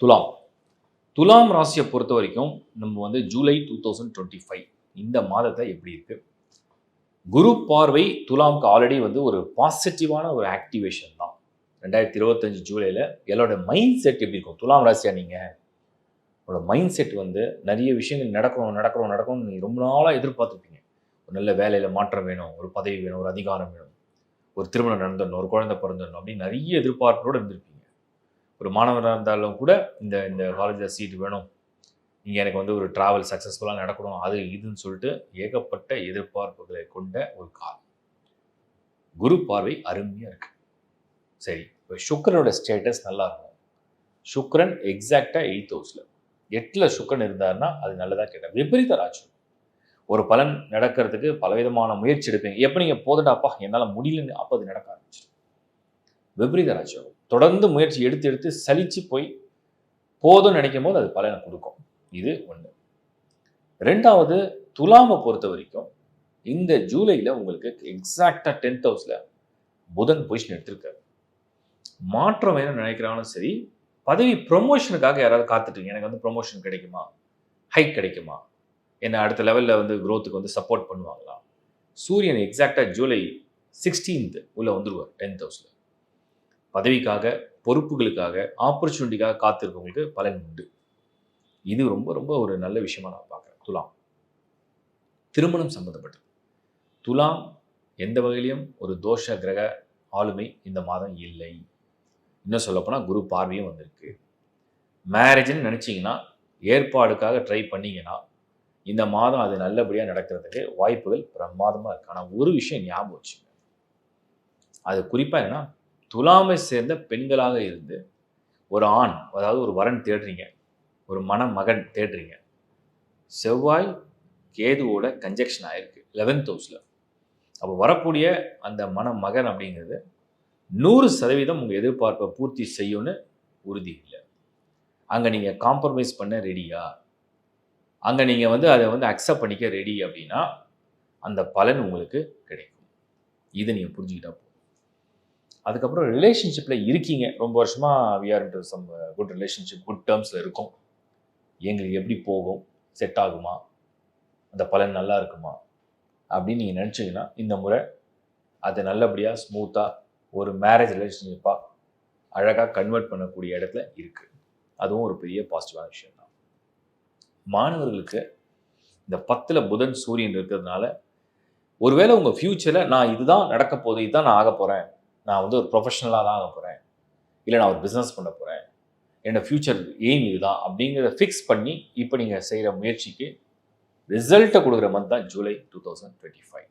துலாம். துலாம் ராசியை பொறுத்த வரைக்கும் நம்ம வந்து July two thousand twenty five இந்த மாதத்தை எப்படி இருக்கு? குரு பார்வை துலாம்க்கு ஆல்ரெடி வந்து ஒரு பாசிட்டிவான ஒரு ஆக்டிவேஷன் தான். ரெண்டாயிரத்தி இருபத்தஞ்சு ஜூலையில் என்னோட மைண்ட் செட் எப்படி இருக்கும்? துலாம் ராசியா நீங்கள் உங்களோட மைண்ட் செட் வந்து நிறைய விஷயங்கள் நடக்கணும் நடக்கணும் நடக்கணும்னு நீங்கள் ரொம்ப நாளாக எதிர்பார்த்துருப்பீங்க. ஒரு நல்ல வேலையில் மாற்றம் வேணும் ஒரு பதவி வேணும் ஒரு அதிகாரம் வேணும். ஒரு திருமணம் நடந்துடணும் ஒரு குழந்தை பிறந்துடணும் அப்படின்னு நிறைய எதிர்பார்ப்போடு இருந்திருப்பீங்க. ஒரு மாணவராக இருந்தாலும் கூட இந்த இந்த காலேஜில் சீட் வேணும். இங்கே எனக்கு வந்து ஒரு ட்ராவல் சக்ஸஸ்ஃபுல்லாக நடக்கணும். அது இதுன்னு சொல்லிட்டு ஏகப்பட்ட எதிர்பார்ப்புகளை கொண்ட ஒரு கால் குரு பார்வை அருமையாக இருக்கு. சரி இப்போ சுக்கரனோட ஸ்டேட்டஸ் நல்லா இருக்கும். சுக்கரன் எக்ஸாக்டாக எயித் ஹவுஸில் எட்டில் சுக்கரன் இருந்தாருன்னா அது நல்லதாக கேட்டால் விபரீத ராஜ்யம். ஒரு பலன் நடக்கிறதுக்கு பலவிதமான முயற்சி எடுப்பீங்க. எப்போ நீங்கள் போதடாப்பா? என்னால் முடியலன்னு அப்போ அது நடக்க ஆரம்பிச்சிடும். விபரீத ராஜ்யம். தொடர்ந்து முயற்சி எடுத்து எடுத்து சலிச்சு போய் போதும்னு நினைக்கும் போது அது பலனை கொடுக்கும். இது ஒன்று ரெண்டாவது துலாமை பொறுத்த வரைக்கும் இந்த ஜூலையில் உங்களுக்கு எக்ஸாக்டாக டென்த் ஹவுஸில் புதன் பொசிஷன் எடுத்திருக்காரு. மாற்றம் வேணும்னு நினைக்கிறாலும் சரி பதவி ப்ரொமோஷனுக்காக யாராவது காத்துட்டு எனக்கு வந்து ப்ரொமோஷன் கிடைக்குமா? ஹைக் கிடைக்குமா? என்ன அடுத்த லெவலில் வந்து க்ரோத்துக்கு வந்து சப்போர்ட் பண்ணுவாங்களா? சூரியன் எக்ஸாக்டாக ஜூலை சிக்ஸ்டீன்த் உள்ளே வந்துடுவார் டென்த் ஹவுஸில் பதவிக்காக பொறுப்புகளுக்காக ஆப்பர்ச்சுனிட்டிக்காக காத்திருக்கவங்களுக்கு பலன் உண்டு. இது ரொம்ப ரொம்ப ஒரு நல்ல விஷயமா நான் பார்க்குறேன். துலாம். திருமணம் சம்மந்தப்பட்டது துலாம் எந்த வகையிலையும் ஒரு தோஷ கிரக ஆளுமை இந்த மாதம் இல்லை. இன்னும் சொல்லப்போனால் குரு பார்வையும் வந்திருக்கு. மேரேஜ்னு நினச்சிங்கன்னா ஏற்பாடுக்காக ட்ரை பண்ணிங்கன்னா இந்த மாதம் அது நல்லபடியாக நடக்கிறதுக்கு வாய்ப்புகள் பிரமாதமாக இருக்குது ஆனால் ஒரு விஷயம் ஞாபகம் வச்சுங்க அது குறிப்பாக என்னன்னா துலாமை சேர்ந்த பெண்களாக இருந்து ஒரு ஆண் அதாவது ஒரு வரன் தேடுறீங்க ஒரு மணமகன் தேடுறீங்க. செவ்வாய் கேதுவோட கன்ஜெக்ஷன் ஆயிருக்கு லெவன்த் ஹவுஸில் அப்போ வரக்கூடிய அந்த மணமகன் அப்படிங்கிறது நூறு சதவீதம் உங்கள் எதிர்பார்ப்பை பூர்த்தி செய்யும்னு உறுதி இல்லை. அங்கே நீங்கள் காம்ப்ரமைஸ் பண்ண ரெடியா அங்கே நீங்கள் வந்து அதை வந்து அக்செப்ட் பண்ணிக்க ரெடி அப்படின்னா அந்த பலன் உங்களுக்கு கிடைக்கும். இதை நீங்கள் புரிஞ்சுக்கிட்டா போதும் அதுக்கப்புறம் ரிலேஷன்ஷிப்பில் இருக்கீங்க. ரொம்ப வருஷமாக we are into some good relationship good டேர்ம்ஸில் இருக்கும். எங்களுக்கு எப்படி போகும்? செட் ஆகுமா? அந்த பலன் நல்லா இருக்குமா? அப்படின்னு நீங்கள் நினச்சிங்கன்னா இந்த முறை அதை நல்லபடியாக ஸ்மூத்தாக ஒரு மேரேஜ் ரிலேஷன்ஷிப்பாக அழகாக கன்வெர்ட் பண்ணக்கூடிய இடத்துல இருக்குது அதுவும் ஒரு பெரிய பாசிட்டிவான விஷயம் தான். மாணவர்களுக்கு இந்த பத்தில் புதன் சூரியன் இருக்கிறதுனால ஒருவேளை உங்கள் ஃப்யூச்சரில் நான் இதுதான் நடக்க போகுது இதுதான் நான் ஆக போகிறேன் நான் வந்து ஒரு ப்ரொஃபஷனலாக தான் ஆக போகிறேன் இல்லை நான் ஒரு பிஸ்னஸ் பண்ண போகிறேன் என்னோடய ஃப்யூச்சர் எய்ம் இதுதான் அப்படிங்கிறத ஃபிக்ஸ் பண்ணி இப்போ நீங்கள் செய்கிற முயற்சிக்கு ரிசல்ட்டை கொடுக்குற மந்த் தான் July two thousand twenty five